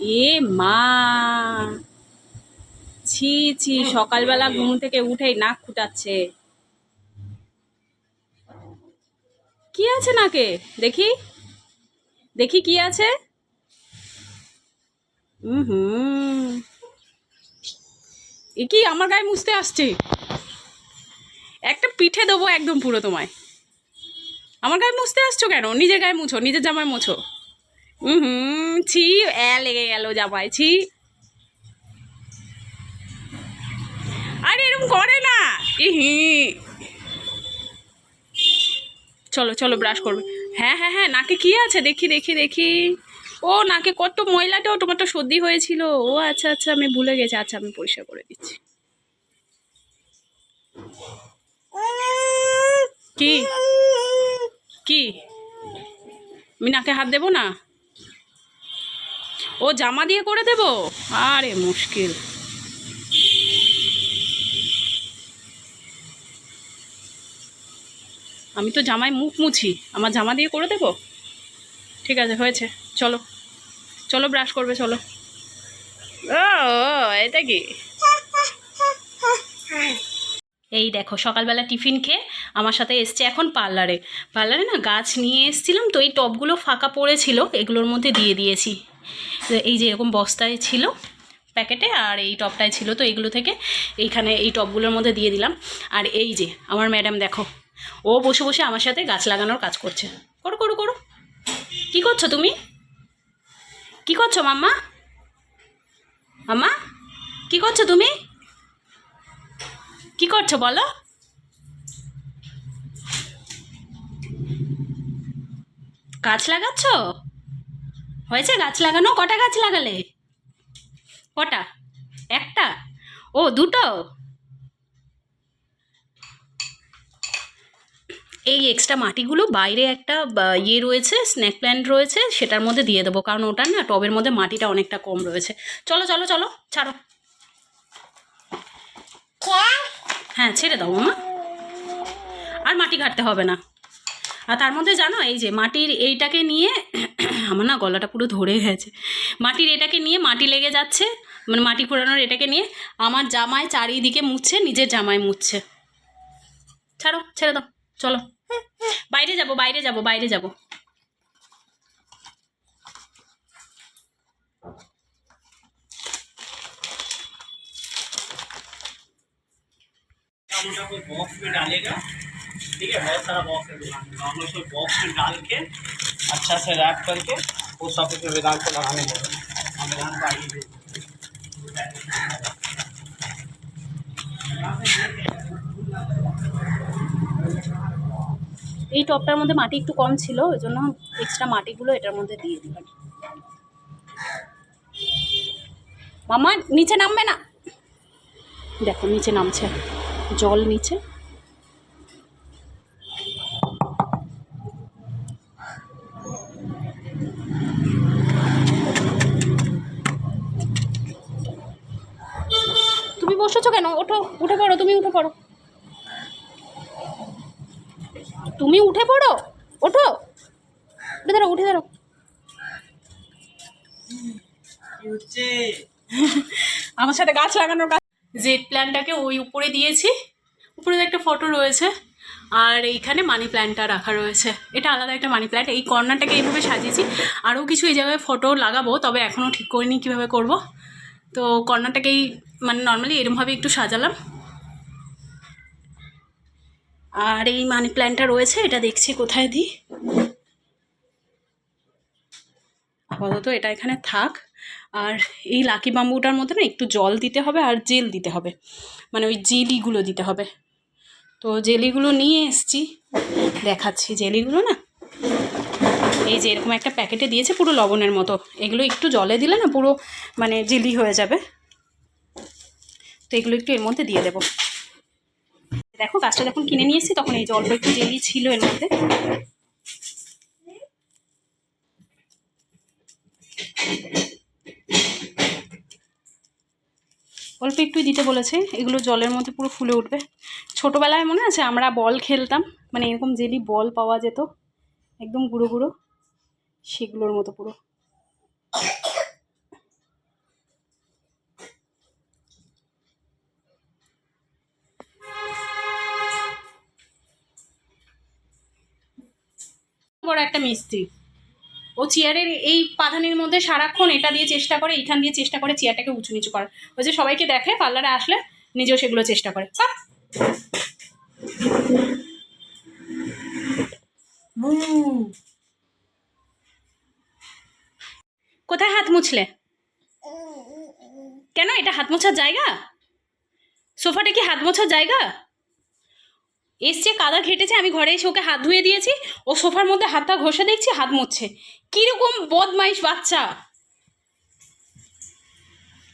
এ মা। ছি ছি, সকালবেলা ঘুম থেকে উঠেই নাক ফুটাচ্ছে। কি আছে নাকে? দেখি। দেখি কি আছে। হুম এ কি, আমার গায়ে মুছতে আসছে। একটা পিঠে দেবো একদম পুরো তোমায়। আমার গায়ে মুছতে আসছো কেন? নিজের গায়ে মুছো, নিজের জামায় মুছো। হুম ছি এ লেগে গেল জামায় ছি। আরে এরকম করে না। ইহি। চলো চলো ব্রাশ করবে। হ্যাঁ হ্যাঁ হ্যাঁ নাকে কি আছে? দেখি দেখি দেখি। ও, নাকে কত ময়লাটাও তোমার তো সর্দি হয়েছিল। ও আচ্ছা আচ্ছা আমি ভুলে গেছি। আচ্ছা আমি পরিষ্কার করে দিচ্ছি। কি? কি? আমি নাকে হাত দেবো না? ও জামা দিয়ে করে দেবো? আরে মুশকিল। আমি তো জামায় মুখ মুছি, আমার জামা দিয়ে করে দেবো? ঠিক আছে, হয়েছে। চলো। চলো ব্রাশ করবে, চলো। ও, এটা কি? এই দেখো, সকালবেলা টিফিন খেয়ে আমার সাথে এসছে এখন পার্লারে। পার্লারে না গাছ নিয়ে এসছিলাম, তো এই টবগুলো ফাঁকা পড়েছিল, এগুলোর মধ্যে দিয়ে দিয়েছি। এই যে এরকম বস্তায় ছিল প্যাকেটে আর এই টপটায় ছিল, তো এগুলো থেকে এইখানে এই টবগুলোর মধ্যে দিয়ে দিলাম। আর এই যে আমার ম্যাডাম দেখো, ও বসে বসে আমার সাথে গাছ লাগানোর কাজ করছে। করো করো করো। কী করছ তুমি? কি করছ মাম্মা? মাম্মা, কি করছ তুমি? কি করছ বলো? গাছ লাগাচ্ছ? হয়েছে গাছ লাগানো? কটা গাছ লাগালে? কটা? একটা? ও দুটো? এই এক্সট্রা মাটিগুলো বাইরে একটা ইয়ে রয়েছে স্ন্যাক প্ল্যান্ট রয়েছে সেটার মধ্যে দিয়ে দেবো। কারণ ওটার না টবের মধ্যে মাটিটা অনেকটা কম রয়েছে। চলো চলো চলো ছাড়ো। হ্যাঁ ছেড়ে দাও মামা। আর মাটি ঘাটতে হবে না। আর তার মধ্যে জানো এই যে মাটির এইটাকে নিয়ে আমার না গলাটা পুরো ধরে গেছে মাটির এটাকে নিয়ে মাটি লেগে যাচ্ছে মানে মাটি ঘোরানোর এটাকে নিয়ে আমার জামায় চারিদিকে মুছছে নিজের জামায় মুছছে ছাড়ো ছেড়ে দাও চলো বাইরে যাব বাইরে যাব বাইরে যাব हम लोग को बॉक्स में डालेगा ठीक है बहुत सारा बॉक्स है दुकान में हम लोग उसको बॉक्स में डाल के अच्छा से रैप करके वो सब उसमें वेदांत को लगाने लगे हम वेदांत को आइए এই টপটার মধ্যে মাটি একটু কম ছিল ওই জন্য এক্সট্রা মাটিগুলো এটার মধ্যে দিয়ে দিলাম মামা নিচে নামবে না দেখো নিচে নামছে জল নিচে বসেছো কেন? ওঠো উঠে পড়ো তুমি উঠে পড়ো। তুমি উঠে পড়ো? ওঠো। উঠে দাঁড়ো উঠে দাঁড়ো আমার সাথে গাছ লাগানোর কাজ জেড প্ল্যান্টটাকে ওই উপরে দিয়েছি। উপরে একটা ফটো রয়েছে। আর এইখানে মানি প্ল্যান্টটা রাখা রয়েছে। এটা আলাদা একটা মানি প্ল্যান্ট। এই কর্নারটাকে এইভাবে সাজিয়েছি। আরও কিছু এই জায়গায় ফটো লাগাবো তবে এখনও ঠিক করিনি কীভাবে করব। তো কর্নারটাকেই মানে নর্মালি এরমভাবে একটু সাজালাম। আর এই মানি প্ল্যান্টটা রয়েছে, এটা দেখছি কোথায় দিই। আপাতত এটা এখানে থাক। আর এই লাকি বাম্বুটার মধ্যে না একটু জল দিতে হবে আর জেল দিতে হবে। মানে ওই জেলিগুলো দিতে হবে। তো জেলিগুলো নিয়ে এসছি। দেখাচ্ছি জেলিগুলো না। এই যে এরকম একটা প্যাকেটে দিয়েছে পুরো লবণের মতো। এগুলো একটু জলে দিলে না পুরো মানে জেলি হয়ে যাবে। তো এগুলো একটু এর মধ্যে দিয়ে দেবো। দেখো, গাছটা যখন কিনে নিয়েছি তখন এই যে অল্প একটু জেলি ছিল এর মধ্যে। অল্প একটু দিতে বলেছে, এগুলো জলের মধ্যে পুরো ফুলে উঠবে। ছোটোবেলায় মনে আছে, আমরা বল খেলতাম মানে এরকম জেলি বল পাওয়া যেত, একদম গুঁড়ো গুঁড়ো, সেগুলোর মতো পুরো। একটা মিস্ত্রি। ও চেয়ারের এই পাধানির মধ্যে সারাক্ষণ এটা দিয়ে চেষ্টা করে, এইখান দিয়ে চেষ্টা করে চেয়ারটাকে উঁচু নিচু করার। ওই যে সবাইকে দেখে, পার্লারে আসলে নিজেও সেগুলো চেষ্টা করে। কোথায় হাত মুছলে? কেন, এটা হাত মোছার জায়গা? সোফাটা কি হাত মোছার জায়গা? এসছে, কাদা ঘেটেছে, আমি ঘরে এসে ওকে হাত ধুয়ে দিয়েছি, ও সোফার মধ্যে হাতটা ঘষে দেখছি, হাত মুছছে। কীরকম বদমাইশ বাচ্চা!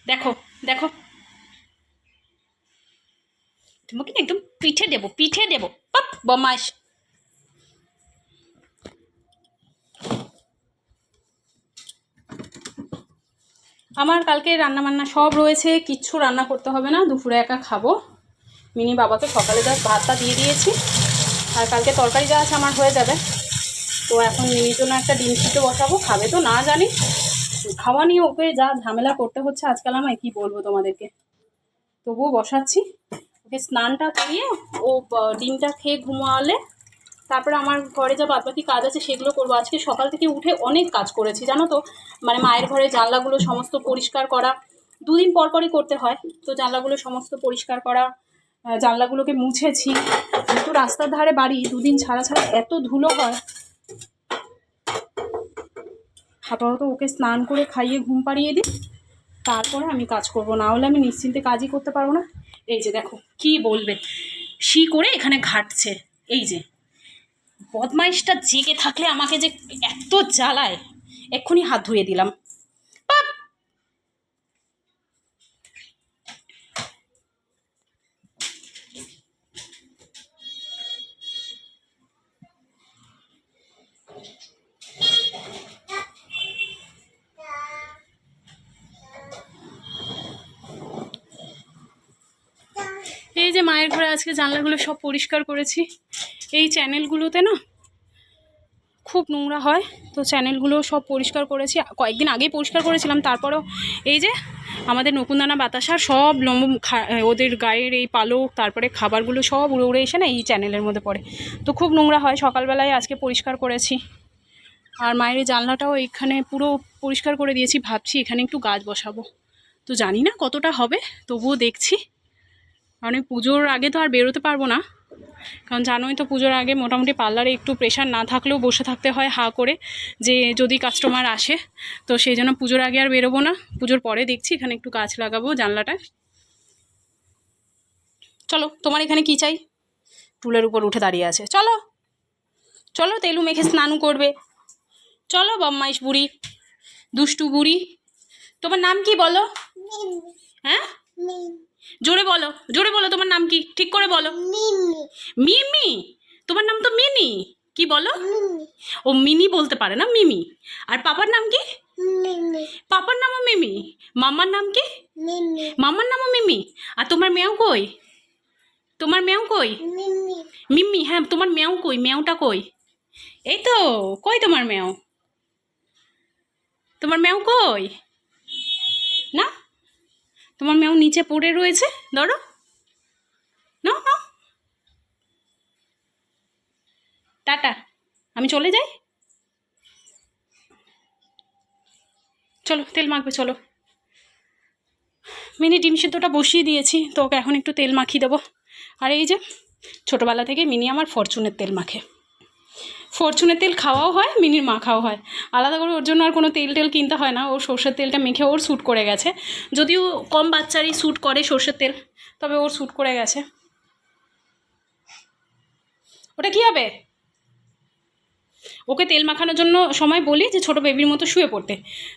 দেখো দেখো। তোমাকে একদম পিঠে দেবো পিঠে দেবো। পাপ বদমাইশ। আমার কালকে রান্না বান্না সব রয়েছে, কিচ্ছু রান্না করতে হবে না, দুপুরে একা খাব। মিনি বাবাকে সকালে যা ভাতটা দিয়ে দিয়েছি, আর কালকে তরকারি যা আছে আমার হয়ে যাবে। তো এখন মিনির জন্য একটা ডিম সিদ্ধ বসাবো, খাবে তো না জানি। খাওয়া নিয়ে ওকে যা ঝামেলা করতে হচ্ছে, আজকাল আমায় কি বলব তোমাদেরকে। তবুও বসাচ্ছি। ওকে স্নানটা করিয়ে ও ডিমটা খেয়ে ঘুমালে তারপরে আমার ঘরে যা বাদবাকি কাজ আছে সেগুলো করব। আজকে সকাল থেকে উঠে অনেক কাজ করেছি, জানো তো? মানে মায়ের ঘরে জানলাগুলো সমস্ত পরিষ্কার করা, দুদিন পর পরই করতে হয়। তো জানলাগুলো সমস্ত পরিষ্কার করা জানলাগুলোকে মুছেছি। কিন্তু রাস্তার ধারে বাড়ি, দুদিন ছাড়া ছাড়া এত ধুলো হয়। আপাতত ওকে স্নান করে খাইয়ে ঘুম পাড়িয়ে দিই। তারপরে আমি কাজ করব। না হলে আমি নিশ্চিন্তে কাজই করতে পারব না। এই যে দেখো, কি বলবে? শি করে এখানে ঘাটছে। এই যে, বদমাইশটা জেগে থাকলে আমাকে যে এত জ্বালায়, এক্ষুনি হাত ধুয়ে দিলাম। আজকে জানলাগুলো সব পরিষ্কার করেছি। এই চ্যানেলগুলোতে না খুব নোংরা হয়, তো চ্যানেলগুলো সব পরিষ্কার করেছি। কয়েকদিন আগেই পরিষ্কার করেছিলাম, তারপরেও এই যে আমাদের নকুনদানা বাতাসার সব লম্ব খা- ওদের গায়ের এই পালক, তারপরে খাবারগুলো সব উড়ে উড়ে এসে না এই চ্যানেলের মধ্যে পড়ে। তো খুব নোংরা হয়, সকালবেলায় আজকে পরিষ্কার করেছি। আর মায়ের জানলাটাও এখানে পুরো পরিষ্কার করে দিয়েছি, ভাবছি এখানে একটু গাছ বসাবো। তো জানি না কতটা হবে, তবুও দেখছি। কারণ এই পুজোর আগে তো আর বেরোতে পারব না। কারণ জানোই তো পুজোর আগে মোটামুটি পার্লারে একটু প্রেশার না থাকলেও বসে থাকতে হয় হা করে যে যদি কাস্টমার আসে তো সেই জন্য পুজোর আগে আর বেরোবো না। পুজোর পরে দেখছি এখানে একটু গাছ লাগাবো জানলাটায়। চলো তোমার এখানে কি চাই? টুলের উপর উঠে দাঁড়িয়ে আছে। চলো চলো তেলু মেখে স্নানু করবে। চলো বম্মাইশ বুড়ি দুষ্টু বুড়ি। তোমার নাম কি বলো? হ্যাঁ? জোরে বলো জোরে বলো তোমার নাম কি? ঠিক করে বলো। মিমি। তোমার নাম তো মিনি। কি বলো? ও মিনি বলতে পারে না মিমি। আর পাপার নাম কি? পাপার নামও মিমি। মামার নাম কি? মামার নামও মিমি। আর তোমার মেও কই? তোমার মেও কই? মিম্মি হ্যাঁ তোমার মেও কই? মেওটা কই? এই তো কই তোমার মেও তোমার মেও কই? তোমার মেও নিচে পড়ে রয়েছে? ধরো। না না টাটা। আমি চলে যাই? চলো, তেল মাখবে, চলো। মিনি ডিম সিদ্ধটা বসিয়ে দিয়েছি, তো ওকে এখন একটু তেল মাখিয়ে দেবো। আর এই যে, ছোটোবেলা থেকে মিনি আমার ফরচুনের তেল মাখে। ফরচুনের তেল খাওয়াও হয়, মিনির মাখাও হয়। আলাদা করে ওর জন্য আর কোনো তেল টেল কিনতে হয় না ওর সর্ষের তেলটা মেখে ওর স্যুট করে গেছে। যদিও কম বাচ্চারই স্যুট করে সর্ষের তেল, তবে ওর স্যুট করে গেছে। ওটা কি হবে? ওকে তেল মাখানোর জন্য সময় বলি যে ছোট বেবির মতো শুয়ে পড়তে।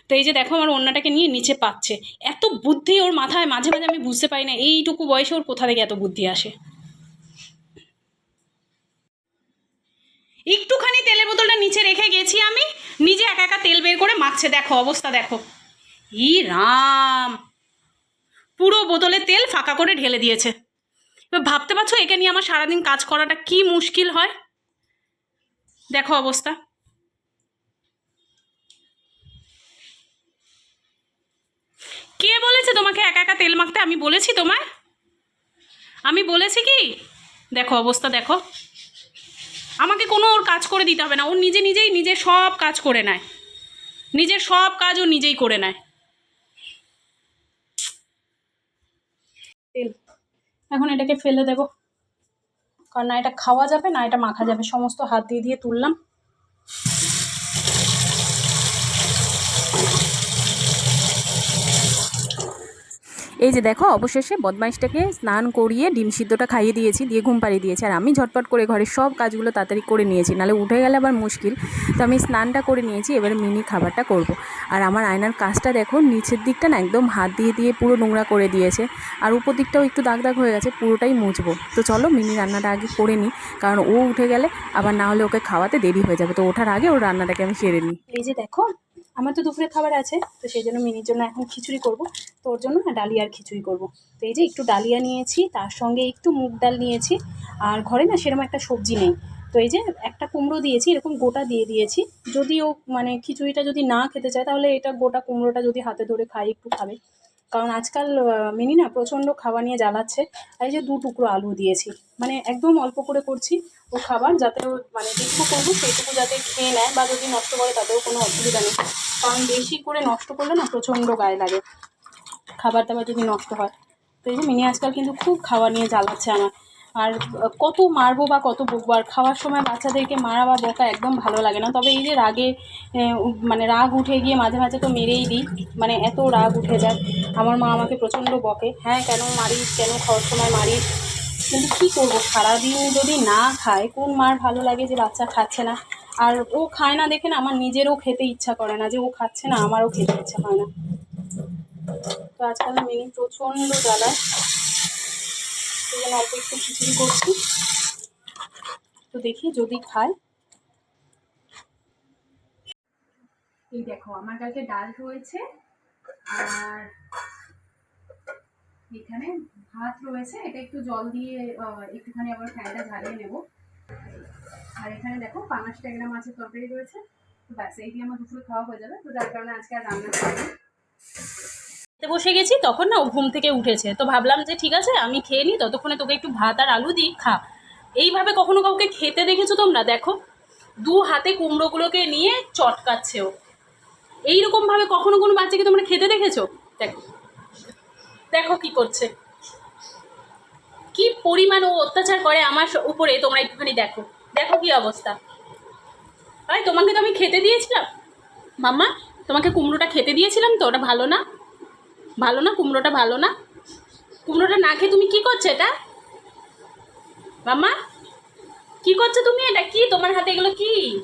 তো এই যে দেখো আমার অন্যটাকে নিয়ে নিচে পাচ্ছে। এত বুদ্ধি ওর মাথায়, মাঝে মাঝে আমি বুঝতে পারি না, এইটুকু বয়সে ওর কোথা থেকে এত বুদ্ধি আসে? একটুখানি তেলের বোতলটা নিচে রেখে গেছি আমি। নিজে একা একা তেল বের করে মাখছে, দেখো অবস্থা দেখো। ই রাম! পুরো বোতলে তেল ফাঁকা করে ঢেলে দিয়েছে। এবার ভাবতে পারছ একে নিয়ে আমার সারাদিন কাজ করাটা কি মুশকিল হয়? দেখো অবস্থা। কে বলেছে তোমাকে একা একা তেল মাখতে? আমি বলেছি তোমায়। আমি বলেছি কি? দেখো অবস্থা দেখো। আমাকে কোনো ওর কাজ করে দিতে হবে না। ও নিজে নিজেই নিজে সব কাজ করে নেয়। নিজের সব কাজ ও নিজেই করে নেয়। তেল। এখন এটাকে ফেলে দেব। কারণ না, এটা খাওয়া যাবে, না, এটা মাখা যাবে। সমস্ত হাত দিয়ে দিয়ে তুললাম। এই যে দেখো, অবশেষে বদমাইশটাকে স্নান করিয়ে ডিম সিদ্ধটা খাইয়ে দিয়েছি, দিয়ে ঘুম পাড়িয়ে দিয়েছি। আর আমি ঝটপট করে ঘরের সব কাজগুলো তাড়াতাড়ি করে নিয়েছি, নাহলে উঠে গেলে আবার মুশকিল। তো আমি স্নানটা করে নিয়েছি, এবারে মিনি খাবারটা করব। আর আমার আয়নার কাজটা দেখো, নিচের দিকটা না একদম হাত দিয়ে দিয়ে পুরো নোংরা করে দিয়েছে। আর উপর দিকটাও একটু দাগ দাগ হয়ে গেছে, পুরোটাই মুছবো। তো চলো মিনি রান্নাটা আগে করে নিই, কারণ ও উঠে গেলে আবার না হলে ওকে খাওয়াতে দেরি হয়ে যাবে। তো ওঠার আগে ওর রান্নাটাকে আমি সেরে নিই। এই যে দেখো আমার তো দুপুরে খাবার আছে, তো সেই জন্য মিনির জন্য এখন খিচুড়ি করব। তো ওর জন্য না ডালিয়ার খিচুড়ি করব। তো এই যে একটু ডালিয়া নিয়েছি, তার সঙ্গে একটু মুগ ডাল নিয়েছি, আর ঘরে না সেরকম একটা সবজি নেই। তো এই যে একটা কুমড়ো দিয়েছি, এরকম গোটা দিয়ে দিয়েছি। যদি ও মানে খিচুড়িটা যদি না খেতে চায়, তাহলে এটা গোটা কুমড়োটা যদি হাতে ধরে খাই একটু খাবে। কারণ আজকাল মিনি না প্রচণ্ড খাওয়া নিয়ে জ্বালাচ্ছে। আর এই যে দু টুকরো আলু দিয়েছি। মানে একদম অল্প করে করছি খাবার যাতে মানে যেটুকু করব সেইটুকু যাতে খেয়ে নেয় বা যদি নষ্ট করে তাতেও কোনো অসুবিধা নেই। কারণ বেশি করে নষ্ট করলে না প্রচণ্ড গায়ে লাগে। খাবার দাবার যদি নষ্ট হয়। তো এই যে মিনি আজকাল কিন্তু খুব খাওয়া নিয়ে জ্বালাচ্ছে আমার। আর কত মারবো বা কত বকবো আর খাওয়ার সময় বাচ্চাদেরকে মারা বা বকা একদম ভালো লাগে না। তবে এই যে রাগে মানে রাগ উঠে গিয়ে মাঝে মাঝে তো মেরেই দিই। মানে এত রাগ উঠে যায়। আমার মা আমাকে প্রচণ্ড বকে হ্যাঁ কেন মারিস? কেন খাওয়ার সময় মারিস? কিন্তু কী করব? সারাদিন যদি না খায়, কোন মার ভালো লাগে যে বাচ্চা খাচ্ছে না? আর ও খায় না দেখে না আমার নিজেরও খেতে ইচ্ছা করে না, যে ও খাচ্ছে না, আমারও খেতে ইচ্ছা হয় না। তো আজকাল মিনি প্রচণ্ড জ্বালায় অল্প একটু খিচুড়ি করছি। তো দেখি যদি খায়। এই দেখো, আমার কালকে ডাল রয়েছে আর এখানে ভাত রয়েছে, এটা একটু জল দিয়ে একটুখানি আবার ফ্যানটা ঝালিয়ে নেব। আর এখানে দেখো পাঁচটা গ্রাম মাছের তরকারি রয়েছে। তো ব্যাস, এই দিয়ে আমার দুপুরে খাওয়া হয়ে যাবে। তো যার কারণে আজকে আর রান্না করিনি বসে গেছি, তখন না ও ঘুম থেকে উঠেছে। তো ভাবলাম যে ঠিক আছে, আমি খেয়ে নিই, ততক্ষণে তোকে একটু ভাত আর আলু দিই, খা। এইভাবে কখনো কাউকে খেতে দেখেছ তোমরা? দেখো, দু হাতে কুমড়োগুলোকে নিয়ে চটকাচ্ছে ও। এইরকমভাবে কখনো কোনো বাচ্চাকে তোমরা খেতে দেখেছ? দেখো। দেখো কি করছে। কি পরিমাণ ও অত্যাচার করে আমার উপরে, তোমরা একটুখানি দেখো। দেখো কি অবস্থা। আরে, তোমাকে তো আমি খেতে দিয়েছিলাম। মাম্মা, তোমাকে কুমড়োটা খেতে দিয়েছিলাম তো, ওটা ভালো না? ভালো না? কুমড়োটা ভালো না? কুমড়োটা না খেয়ে তুমি কি করছ এটা? মাম্মা, কি করছ তুমি এটা? কি? তোমার হাতে এগুলো কি?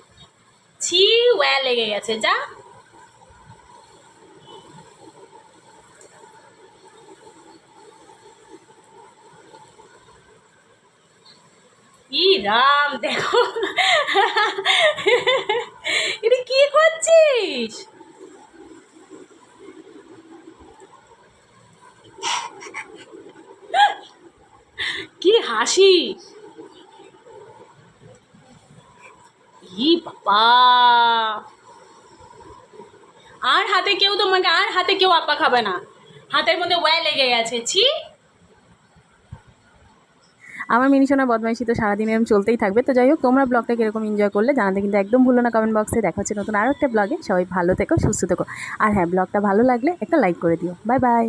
ছি ওয়া লেগে গেছে। যা। ই রাম, দেখো। এটা কি করছিস? কি হাসি? ই বাবা। আর হাতে কেউ তোমাকে, আর হাতে কেউ আপা খাবে না। হাতের মধ্যে ওয়া লেগে গেছে। ছি। আমার মিনিশোনা বদমাইশি তো সারাদিন এরকম চলতেই থাকবে। তো যাই হোক, তোমরা ব্লগটা কীরকম এনজয় করলে জানাতে কিন্তু একদম ভুলো না কমেন্ট বক্সে দেখা হচ্ছে নতুন আরও একটা ব্লগে সবাই ভালো থেকো, সুস্থ থেকো। আর হ্যাঁ ব্লগটা ভালো লাগলে একটা লাইক করে দিও। Bye bye